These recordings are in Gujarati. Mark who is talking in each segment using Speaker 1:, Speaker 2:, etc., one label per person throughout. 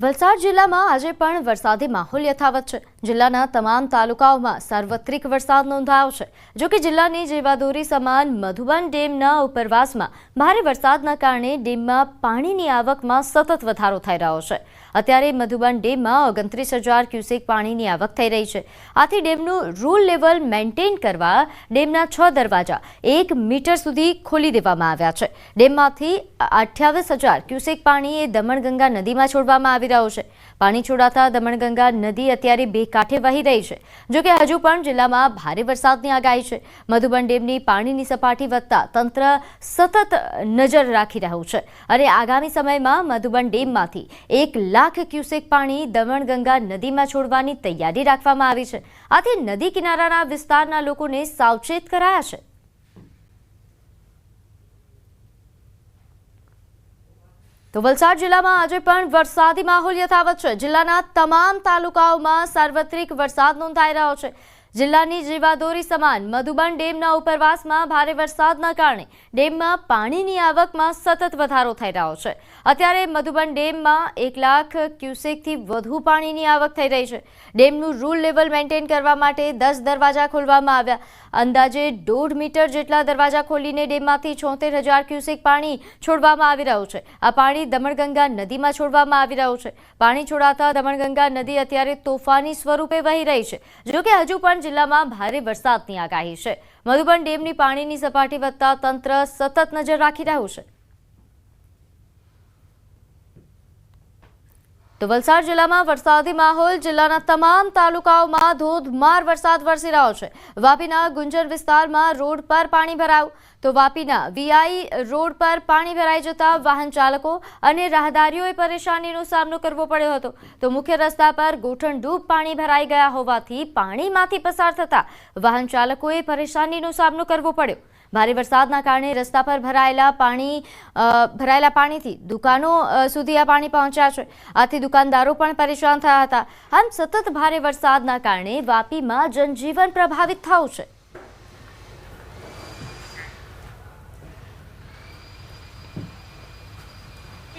Speaker 1: વલસાડ જિલ્લામાં આજે પણ વરસાદી માહોલ યથાવત છે. જિલ્લાના તમામ તાલુકાઓમાં સાર્વત્રિક વરસાદ નોંધાયો છે. જો કે જિલ્લાની જેવાદોરી સમાન મધુબન ડેમના ઉપરવાસમાં ભારે વરસાદના કારણે ડેમમાં પાણીની આવકમાં સતત વધારો થઈ રહ્યો છે. અત્યારે મધુબન ડેમમાં ઓગણત્રીસ હજાર ક્યુસેક પાણીની આવક થઈ રહી છે. આથી ડેમનું રૂલ લેવલ મેન્ટેન કરવા ડેમના છ દરવાજા એક મીટર સુધી ખોલી દેવામાં આવ્યા છે. ડેમમાંથી અઠ્યાવીસ હજાર ક્યુસેક પાણી એ દમણગંગા નદીમાં છોડવામાં આવી રહ્યું છે. પાણી છોડાતા દમણગંગા નદી અત્યારે બે કાંઠે વહી રહી છે. જો કે હજુ પણ જિલ્લામાં ભારે વરસાદની આગાહી છે. મધુબન ડેમની પાણીની સપાટી વધતા તંત્ર સતત નજર રાખી રહ્યું છે. અને આગામી સમયમાં મધુબન ડેમમાંથી એક લાખ ક્યુસેક પાણી દમણગંગા નદીમાં છોડવાની તૈયારી રાખવામાં આવી છે. આથી નદી કિનારાના વિસ્તારના લોકોને સાવચેત કરાયા છે. તો વલસાડ જિલ્લામાં આજે પણ વરસાદી માહોલ યથાવત છે. જિલ્લાના તમામ તાલુકાઓમાં સાર્વત્રિક વરસાદ નોંધાઈ રહ્યો છે. જિલ્લાની જીવાદોરી સમાન મધુબન ડેમના ઉપરવાસમાં ભારે વરસાદના કારણે ડેમમાં પાણીની આવકમાં સતત વધારો થઈ રહ્યો છે. અત્યારે મધુબન ડેમમાં એક લાખ ક્યુસેકથી વધુ પાણીની આવક થઈ રહી છે. ડેમનું રૂલ લેવલ મેન્ટેન કરવા માટે દસ દરવાજા ખોલવામાં આવ્યા. અંદાજે દોઢ મીટર જેટલા દરવાજા ખોલીને ડેમમાંથી છોતેર હજાર ક્યુસેક પાણી છોડવામાં આવી રહ્યું છે. આ પાણી દમણગંગા નદીમાં છોડવામાં આવી રહ્યું છે. પાણી છોડાતા દમણગંગા નદી અત્યારે તોફાની સ્વરૂપે વહી રહી છે. જોકે હજુ પણ જિલ્લામાં ભારે વરસાદની આગાહી છે. મધુબન ડેમની પાણીની સપાટી વધતા તંત્ર સતત નજર રાખી રહ્યું છે. તો વલસાડ જિલ્લામાં વરસાદી માહોલ, જિલ્લાના તમામ તાલુકાઓમાં ધોધમાર વરસાદ વરસી રહ્યો છે. વાપીના ગુંજર વિસ્તારમાં રોડ પર પાણી ભરાયું. તો વાપીના વીઆઈ રોડ પર પાણી ભરાઈ જતા વાહન ચાલકો અને રાહદારીઓએ પરેશાનીનો સામનો કરવો પડ્યો હતો. તો મુખ્ય રસ્તા પર ગોઠણડૂબ પાણી ભરાઈ ગયા હોવાથી પાણીમાંથી પસાર થતા વાહન ચાલકોએ પરેશાનીનો સામનો કરવો પડ્યો. ભારે વરસાદના કારણે રસ્તા પર ભરાયેલા પાણી ભરાયેલા પાણીથી દુકાનો સુધી આ પાણી પહોંચ્યા છે. આથી દુકાનદારો પણ પરેશાન થયા હતા. આમ સતત ભારે વરસાદના કારણે વાપીમાં જનજીવન પ્રભાવિત થયું છે.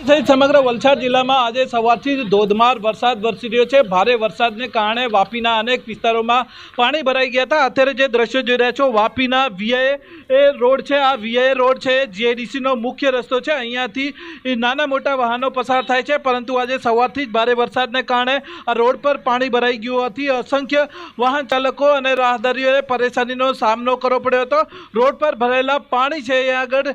Speaker 2: સહિત સમગ્ર વલસાડ જિલ્લામાં આજે સવારથી ધોધમાર વરસાદ વરસી રહ્યો છે. ભારે વરસાદને કારણે વાપીના અનેક વિસ્તારોમાં પાણી ભરાઈ ગયા હતા. અત્યારે જે દ્રશ્યો જોઈ રહ્યા છો, વાપીના વીઆઈ એ રોડ છે, આ વીઆઈએ રોડ છે, જીઆઈડીસીનો મુખ્ય રસ્તો છે. અહીંયાથી નાના મોટા વાહનો પસાર થાય છે, પરંતુ આજે સવારથી જ ભારે વરસાદને કારણે આ રોડ પર પાણી ભરાઈ ગયું હોવાથી અસંખ્ય વાહન ચાલકો અને રાહદારીઓએ પરેશાનીનો સામનો કરવો પડ્યો હતો. રોડ પર ભરાયેલા પાણી છે એ આગળ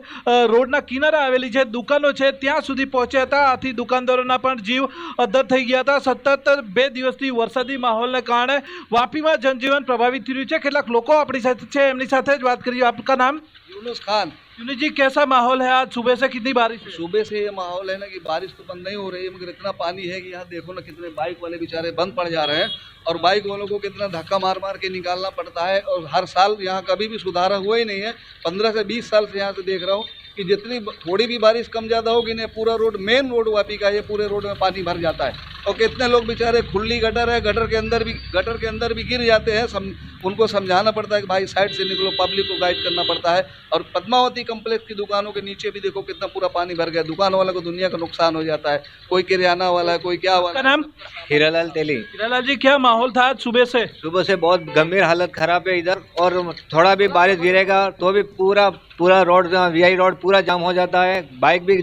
Speaker 2: રોડના કિનારે આવેલી છે દુકાનો છે, ત્યાં સુધી પહોંચ્યા હતા આથી દુકાનદારોના પણ જીવ અદ્ધર થઈ ગયા હતા સતત બે દિવસથી વરસાદી માહોલને કારણે વાપીમાં જનજીવન પ્રભાવિત થઈ રહ્યું છે કેટલાક લોકો આપણી સાથે છે એમની સાથે જ વાત કરીએ આપકા નામ
Speaker 3: यूनुस खान
Speaker 2: यूनिट जी कैसा माहौल है आज सुबह से कितनी बारिश है
Speaker 3: सुबह से ये माहौल है ना कि बारिश तो बंद नहीं हो रही है मगर इतना पानी है कि यहाँ देखो ना कितने बाइक वाले बेचारे बंद पड़ जा रहे हैं और बाइक वालों को कितना धक्का मार मार के निकालना पड़ता है और हर साल यहाँ कभी भी सुधारा हुआ ही नहीं है पंद्रह से बीस साल से यहाँ से देख रहा हूँ कि जितनी थोड़ी भी बारिश कम ज़्यादा होगी ना पूरा रोड मेन रोड वापी का ये पूरे रोड में पानी भर जाता है और कितने लोग बेचारे खुली गटर है गटर के अंदर भी गटर के अंदर भी गिर जाते हैं सम, उनको समझाना पड़ता है कि भाई साइड से निकलो पब्लिक को गाइड करना पड़ता है। और पद्मावती कम्प्लेक्स की दुकानों के नीचे भी देखो कितना पूरा पानी भर गया। दुकान वाला को दुनिया का नुकसान हो जाता है। कोई किराना वाला है कोई क्या वाला।
Speaker 2: नाम?
Speaker 4: हीरालाल तेली।
Speaker 2: हिरालाल जी क्या माहौल था आज सुबह से?
Speaker 4: सुबह से बहुत गंभीर हालत खराब है इधर। और थोड़ा भी बारिश गिरेगा तो भी पूरा पूरा रोड वीआई रोड पूरा जाम हो जाता है। बाइक भी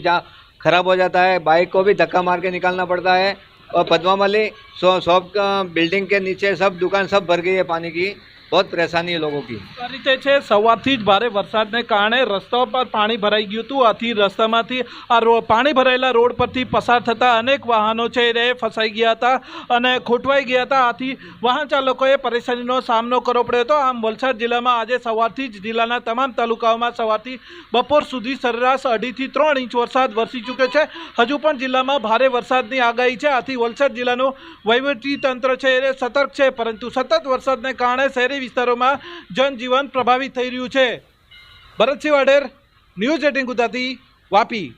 Speaker 4: खराब हो जाता है। बाइक को भी धक्का मार के निकालना पड़ता है। और पद्मावली शॉ- शॉप का बिल्डिंग के नीचे सब दुकान सब भर गई है पानी की बहुत परेशानी है लोगों की
Speaker 2: આ રીતે છે સવારથી જ ભારે વરસાદને કારણે રસ્તાઓ પર પાણી ભરાઈ ગયું હતું આથી રસ્તામાંથી આ રો પાણી ભરાયેલા રોડ પરથી પસાર થતા અનેક વાહનો છે એ ફસાઈ ગયા હતા અને ખોટવાઈ ગયા હતા આથી વાહન ચાલકોએ પરેશાનીનો સામનો કરવો પડ્યો હતો આમ વલસાડ જિલ્લામાં આજે સવારથી જ જિલ્લાના તમામ તાલુકાઓમાં સવારથી બપોર સુધી સરેરાશ અઢીથી ત્રણ ઇંચ વરસાદ વરસી ચૂક્યો છે હજુ પણ જિલ્લામાં ભારે વરસાદની આગાહી છે આથી વલસાડ જિલ્લાનું વહીવટી તંત્ર છે એ સતર્ક છે પરંતુ સતત વરસાદને કારણે શહેરી વિસ્તારોમાં જનજીવન પ્રભાવિત થઈ રહ્યું છે. Bharatsinh Vader news eighteen Gujarati, Vapi.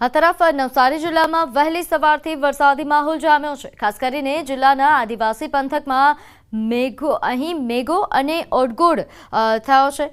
Speaker 1: આ તરફ નવસારી જિલ્લામાં વહેલી સવારથી વરસાદી માહોલ જામ્યો છે. ખાસ કરીને જિલ્લાના આદિવાસી પંથકમાં મેઘો, અહીં મેઘો અને ઓડગોડ થયો છે.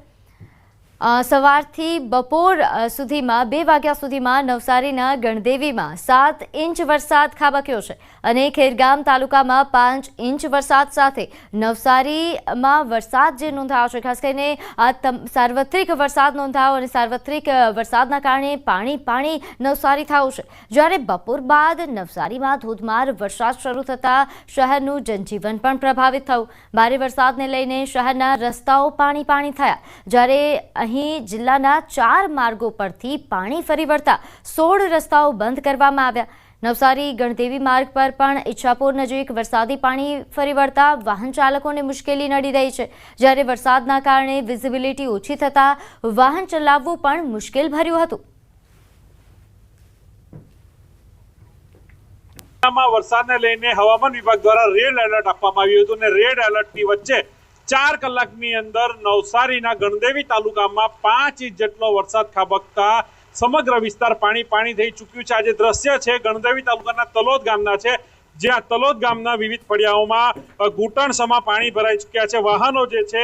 Speaker 1: સવારથી બપોર સુધીમાં, બે વાગ્યા સુધીમાં નવસારીના ગણદેવીમાં સાત ઇંચ વરસાદ ખાબક્યો છે અને ખેરગામ તાલુકામાં પાંચ ઇંચ વરસાદ સાથે નવસારીમાં વરસાદ જે નોંધાયો છે, ખાસ કરીને આ સાર્વત્રિક વરસાદ નોંધાયો અને સાર્વત્રિક વરસાદના કારણે પાણી પાણી નવસારી થયું છે. જ્યારે બપોર બાદ નવસારીમાં ધોધમાર વરસાદ શરૂ થતાં શહેરનું જનજીવન પણ પ્રભાવિત થયું. ભારે વરસાદને લઈને શહેરના રસ્તાઓ પાણી પાણી થયા. જ્યારે અહીં જિલ્લાના ચાર માર્ગો પરથી પાણી ફરી વળતા સોળ રસ્તાઓ બંધ કરવામાં આવ્યા. નવસારી, ગણદેવી માર્ગ પર પણ ઈચ્છાપુર નજીક વરસાદી પાણી ફરી વળતા વાહન ચાલકોને મુશ્કેલી નડી રહી છે. જ્યારે વરસાદના કારણે વિઝિબિલિટી ઓછી થતાં વાહન ચલાવવું પણ મુશ્કેલ ભર્યું હતું.
Speaker 5: વરસાદને લઈને હવામાન વિભાગ દ્વારા રેડ એલર્ટ આપવામાં આવ્યું હતું અને રેડ એલર્ટની વચ્ચે ચાર કલાકની અંદર નવસારીના ગણદેવી તાલુકામાં પાંચ ઇંચ જેટલો વરસાદ ખાબકતા સમગ્ર વિસ્તાર પાણી પાણી થઈ ચૂક્યું છે. આજે દ્રશ્ય છે, ગણદેવી તાલુકાના તલોદ ગામના છે, જ્યાં તલોદ ગામના વિવિધ ફળિયાઓમાં ઘૂંટણ ઘૂંટણસમાં પાણી ભરાઈ ચૂક્યા છે. વાહનો જે છે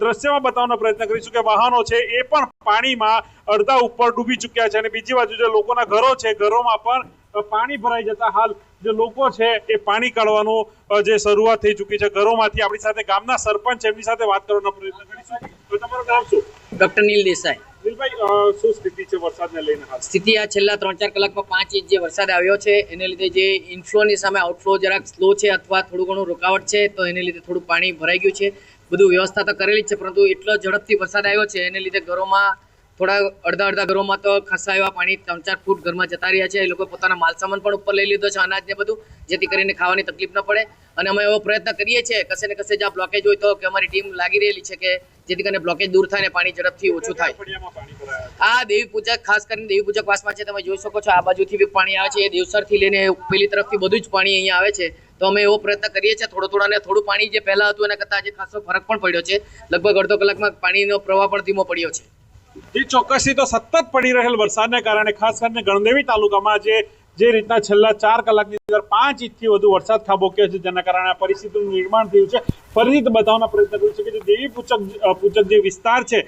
Speaker 5: દ્રશ્યમાં બતાવવાનો પ્રયત્ન કરીશું કે વાહનો છે, એ પણ પાણીમાં અડધા ઉપર ડૂબી ચૂક્યા છે. અને બીજી બાજુ જે લોકોના ઘરો છે, ઘરોમાં પણ પાણી ભરાઈ જતા હાલ જે લોકો છે એ પાણી કાઢવાનું જે શરૂઆત થઈ ચૂકી છે ઘરોમાંથી. આપણી સાથે ગામના સરપંચ એમની સાથે વાત કરવાનો પ્રયત્ન કરીશું. તો તમારું નામ શું?
Speaker 6: ડોક્ટર નીલ દેસાઈ.
Speaker 5: નીલભાઈ શું સ્થિતિ છે વરસાદને લઈને હાલ?
Speaker 6: સ્થિતિ આ છેલ્લા ત્રણ ચાર કલાકમાં પાંચ ઇંચ જે વરસાદ આવ્યો છે એને લીધે જે ઇન્ફ્લોની સામે આઉટફ્લો જરાક સ્લો છે અથવા થોડું ઘણું રોકાવટ છે તો એને લીધે થોડું પાણી ભરાઈ ગયું છે. બધું વ્યવસ્થા તો કરેલી જ છે પરંતુ એટલો ઝડપથી વરસાદ આવ્યો છે એને લીધે ઘરોમાં થોડા અડધા અડધા ઘરોમાં તો ખાસા એવા પાણી ત્રણ ચાર ફૂટ ઘરમાં જતા રહ્યા છે. એ લોકો પોતાના માલસામાન પણ ઉપર લઈ લીધો છે, અનાજ ને બધું, જેથી કરીને ખાવાની તકલીફ ન પડે. અને અમે એવો પ્રયત્ન કરીએ છીએ, કશે ને કશે જ્યાં બ્લોકેજ હોય તો કે અમારી ટીમ લાગી રહેલી છે કે જેથી કરીને બ્લોકેજ દૂર થાય ને પાણી ઝડપથી ઓછું થાય. આ દેવી પૂજક ખાસ કરીને દેવી પૂજક વાસમાં છે, તમે જોઈ શકો છો, આ બાજુથી બી પાણી આવે છે. એ દેવસરથી લઈને પેલી તરફથી બધું જ પાણી અહીંયા આવે છે. તો અમે એવો પ્રયત્ન કરીએ છીએ, થોડું થોડા અને થોડું પાણી જે પહેલા હતું એના કરતાં આજે ખાસો ફરક પણ પડ્યો છે. લગભગ અડધો કલાકમાં પાણીનો પ્રવાહ પણ ધીમો પડ્યો છે.
Speaker 5: એ ચોક્કસથી તો સતત પડી રહેલ વરસાદને કારણે, ખાસ કરીને ગણદેવી તાલુકામાં જે જે રીતના છેલ્લા ચાર કલાકની અંદર પાંચ ઇંચથી વધુ વરસાદ ખાબોક્યો છે, જેના કારણે આ પરિસ્થિતિનું નિર્માણ થયું છે. ફરીથી બતાવવાનો પ્રયત્ન કર્યો છે કે જે દેવી પૂજક પૂજક જે વિસ્તાર છે,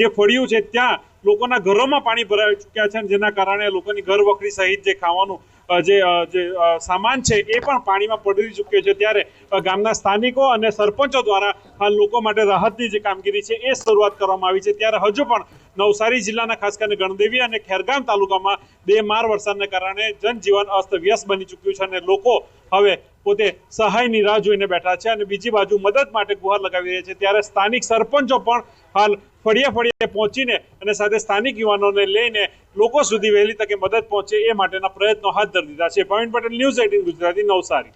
Speaker 5: જે ફળિયું છે, ત્યાં લોકોના ઘરોમાં પાણી ભરાઈ ચૂક્યા છે જેના કારણે લોકોની ઘર વખરી સહિત જે ખાવાનું જે જે સામાન છે એ પણ પાણીમાં પડી ચૂક્યો છે. ત્યારે ગામના સ્થાનિકો અને સરપંચો દ્વારા લોકો માટે રાહતની જે કામગીરી છે એ શરૂઆત કરવામાં આવી છે. ત્યારે હજુ પણ નવસારી જિલ્લાના ખાસ કરીને ગણદેવી અને ખેરગામ તાલુકામાં બે માર વરસાદને કારણે જનજીવન અસ્તવ્યસ્ત બની ચૂક્યું છે અને લોકો હવે પોતે સહાયની રાહ જોઈને બેઠા છે અને બીજી બાજુ મદદ માટે ગુહાર લગાવી રહ્યા છે. ત્યારે સ્થાનિક સરપંચો પણ હાલ ફળિયે ફળિયે પહોંચીને અને સાથે સ્થાનિક યુવાનોને લઈને લોકો સુધી વહેલી તકે મદદ પહોંચે એ માટેના પ્રયત્નો હાથ ધરી દીધા છે. Pravin Patel, news eighteen Gujarati, Navsari.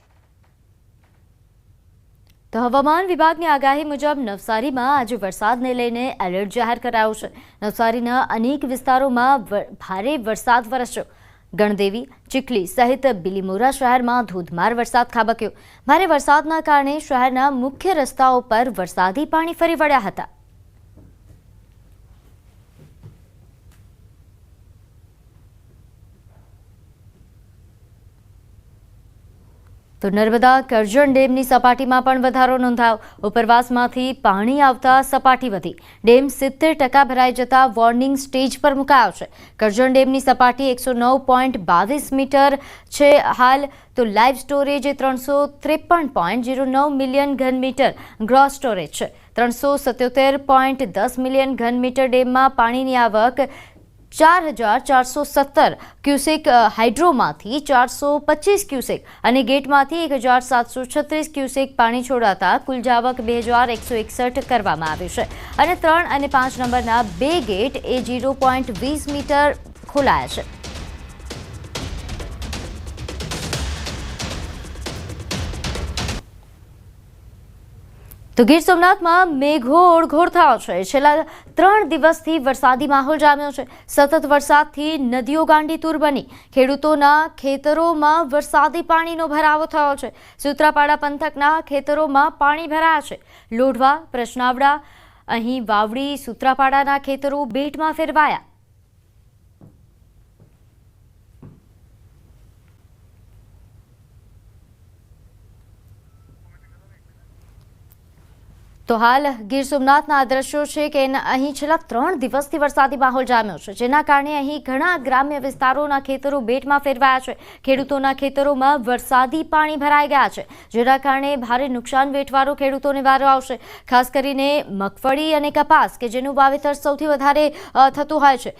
Speaker 1: તો હવામાન વિભાગની આગાહી મુજબ નવસારીમાં આજે વરસાદને લઈને એલર્ટ જાહેર કરાયું છે. નવસારીના અનેક વિસ્તારોમાં ભારે વરસાદ વરસ્યો. ગણદેવી, ચીખલી સહિત બિલીમોરા શહેરમાં ધોધમાર વરસાદ ખાબક્યો. ભારે વરસાદના કારણે શહેરના મુખ્ય રસ્તાઓ પર વરસાદી પાણી ફરી વળ્યા હતા. તો નર્મદા કરજણ ડેમની સપાટીમાં પણ વધારો નોંધાયો. ઉપરવાસમાંથી પાણી આવતા સપાટી વધી. ડેમ સિત્તેર ટકા ભરાઈ જતા વોર્નિંગ સ્ટેજ પર મુકાયો છે. કરજણ ડેમની સપાટી એકસો નવ પોઈન્ટ બાવીસ મીટર છે હાલ. તો લાઈવ સ્ટોરેજ એ ત્રણસો ત્રેપન પોઈન્ટ જીરો નવ મિલિયન ઘન મીટર ગ્રોસ સ્ટોરેજ છે. ત્રણસો સત્યોતેર પોઈન્ટ દસ મિલિયન ઘન મીટર ડેમમાં પાણીની આવક ચાર હજાર ચારસો સત્તર ક્યુસેક હાઇડ્રોમાંથી ચારસો પચીસ ક્યુસેક અને ગેટમાંથી એક હજાર સાતસો છત્રીસ ક્યુસેક પાણી છોડાતા કુલ જાવક બે હજાર એકસો એકસઠ કરવામાં આવી છે. અને ત્રણ અને પાંચ નંબરના બે ગેટ એ જીરો પોઈન્ટ વીસ મીટર ખોલાયા છે. તો ગીર સોમનાથમાં મેઘો ઓળઘોળ થયો છે. છેલ્લા ત્રણ દિવસથી વરસાદી માહોલ જામ્યો છે. સતત વરસાદથી નદીઓ ગાંડીતુર બની. ખેડૂતોના ખેતરોમાં વરસાદી પાણીનો ભરાવો થયો છે. સુત્રાપાડા પંથકના ખેતરોમાં પાણી ભરાયા છે. લોઢવા, પ્રશ્નાવડા, અહીં વાવડી, સુત્રાપાડાના ખેતરો બેટમાં ફેરવાયા. તો હાલ ગીર સોમનાથના દ્રશ્યો છે કે અહીં છેલ્લા ત્રણ દિવસથી વરસાદી માહોલ જામ્યો છે, જેના કારણે અહીં ઘણા ગ્રામ્ય વિસ્તારોના ખેતરો બેટમાં ફેરવાયા છે. ખેડૂતોના ખેતરોમાં વરસાદી પાણી ભરાઈ ગયા છે, જેના કારણે ભારે નુકસાન વેઠવાનો ખેડૂતોને વારો આવશે. ખાસ કરીને મગફળી અને કપાસ, કે જેનું વાવેતર સૌથી વધારે થતું હોય છે.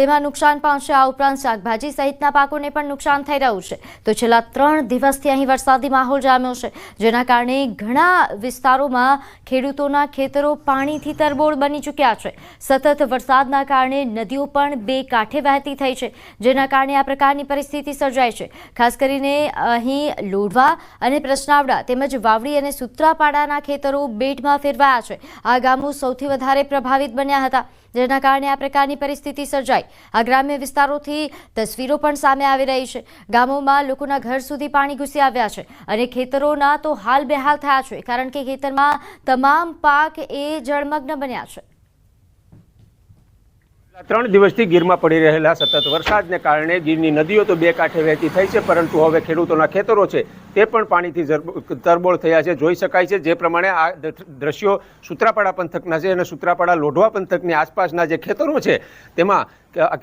Speaker 1: તેમાં નુકસાન પહોંચશે આ ઉપરાંત શાકભાજી સહિતના પાકોને પણ નુકસાન થઈ રહ્યું છે. તો છેલ્લા ત્રણ દિવસથી અહીં વરસાદી માહોલ જામ્યો છે, જેના કારણે ઘણા વિસ્તારોમાં ખેડૂતોના ખેતરો પાણીથી તરબોળ બની ચૂક્યા છે. સતત વરસાદના કારણે નદીઓ પણ બે કાંઠે વહેતી થઈ છે, જેના કારણે આ પ્રકારની પરિસ્થિતિ સર્જાય છે. ખાસ કરીને અહીં લોઢવા અને પ્રશ્નાવડા તેમજ વાવડી અને સુત્રાપાડાના ખેતરો બેટમાં ફેરવાયા છે. આ ગામો સૌથી વધારે પ્રભાવિત બન્યા હતા. જેના કારણે આ પ્રકારની પરિસ્થિતિ સર્જાઈ. આ ગ્રામ્ય વિસ્તારોથી તસવીરો પણ સામે આવી રહી છે. ગામોમાં લોકોના ઘર સુધી પાણી ઘૂસી આવ્યા છે અને ખેતરોના તો હાલ બેહાલ થયા છે, કારણ કે ખેતરમાં તમામ પાક એ જળમગ્ન બન્યા છે.
Speaker 7: ત્રણ દિવસથી ગીરમાં પડી રહેલા સતત વરસાદને કારણે ગીરની નદીઓ તો બે કાંઠે વહેતી થઈ છે, પરંતુ હવે ખેડૂતોના ખેતરો છે તે પણ પાણીથી તરબોળ થયા છે. જોઈ શકાય છે જે પ્રમાણે આ દ્રશ્યો સૂત્રાપાડા પંથકના છે અને સૂત્રાપાડા લોઢવા પંથકની આસપાસના જે ખેતરો છે તેમાં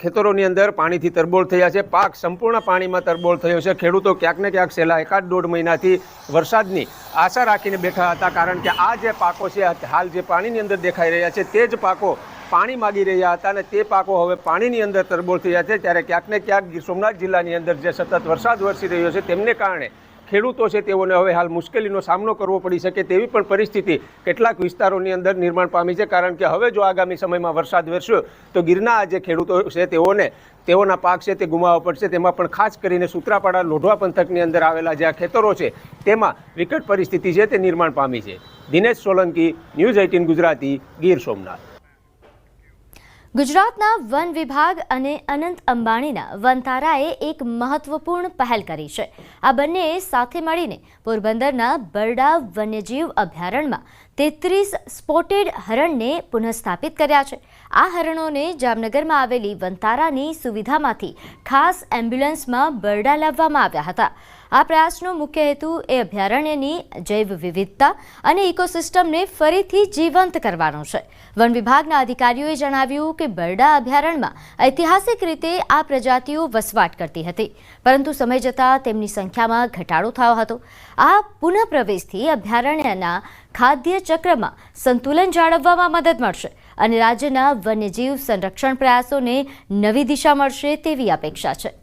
Speaker 7: ખેતરોની અંદર પાણીથી તરબોળ થયા છે. પાક સંપૂર્ણ પાણીમાં તરબોળ થયો છે. ખેડૂતો ક્યાંક ને ક્યાંક છેલ્લા એકાદ દોઢ મહિનાથી વરસાદની આશા રાખીને બેઠા હતા, કારણ કે આ જે પાકો છે, હાલ જે પાણીની અંદર દેખાઈ રહ્યા છે, તે જ પાકો પાણી માગી રહ્યા હતા અને તે પાકો હવે પાણીની અંદર તરબોળ થયા છે. ત્યારે ક્યાંક ને ક્યાંક ગીર સોમનાથ જિલ્લાની અંદર જે સતત વરસાદ વરસી રહ્યો છે, તેમને કારણે ખેડૂતો છે તેઓને હવે હાલ મુશ્કેલીનો સામનો કરવો પડી શકે તેવી પણ પરિસ્થિતિ કેટલાક વિસ્તારોની અંદર નિર્માણ પામી છે. કારણ કે હવે જો આગામી સમયમાં વરસાદ વરસ્યો તો ગીરના આ જે ખેડૂતો છે તેઓને તેઓના પાક છે તે ગુમાવવા પડશે. તેમાં પણ ખાસ કરીને સૂત્રાપાડા, લોઢવા પંથકની અંદર આવેલા જે આ ખેતરો છે, તેમાં વિકટ પરિસ્થિતિ છે. તે નિર્માણ પામી છે. Dinesh Solanki, news eighteen Gujarati, Gir Somnath.
Speaker 1: ગુજરાતના વન વિભાગ અને અનંત અંબાણીના વનતારાએ એક મહત્વપૂર્ણ પહેલ કરી છે. આ બંનેએ સાથે મળીને પોરબંદરના બરડા વન્યજીવ અભયારણ્યમાં તેત્રીસ સ્પોટેડ હરણને પુનઃસ્થાપિત કર્યા છે. આ હરણોને જામનગરમાં આવેલી વનતારાની સુવિધામાંથી ખાસ એમ્બ્યુલન્સમાં બરડા લાવવામાં આવ્યા હતા. આ પ્રયાસનો મુખ્ય હેતુ એ અભયારણ્યની જૈવ વિવિધતા અને ઇકોસિસ્ટમને ફરીથી જીવંત કરવાનો છે. વન વિભાગના અધિકારીઓએ જણાવ્યું કે બરડા અભયારણ્યમાં ઐતિહાસિક રીતે આ પ્રજાતિઓ વસવાટ કરતી હતી, પરંતુ સમય જતાં તેમની સંખ્યામાં ઘટાડો થયો હતો. આ પુનઃપ્રવેશથી અભયારણ્યના ખાદ્ય ચક્રમાં સંતુલન જાળવવામાં મદદ મળશે અને રાજ્યના વન્યજીવ સંરક્ષણ પ્રયાસોને નવી દિશા મળશે તેવી અપેક્ષા છે.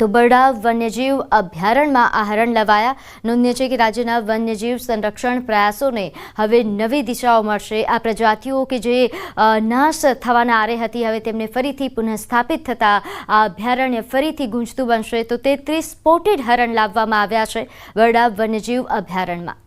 Speaker 1: તો બરડા વન્યજીવ અભયારણ્યમાં આ હરણ લવાયા. નોંધ્ય છે કે રાજ્યના વન્યજીવ સંરક્ષણ પ્રયાસોને હવે નવી દિશાઓ મળશે. આ પ્રજાતિઓ કે જે નાશ થવાના આરે હતી, હવે તેમને ફરીથી પુનઃસ્થાપિત થતાં આ અભયારણ્ય ફરીથી ગુંજતું બનશે. તો તેત્રીસ સ્પોટેડ હરણ લાવવામાં આવ્યા છે બરડા વન્યજીવ અભયારણ્યમાં.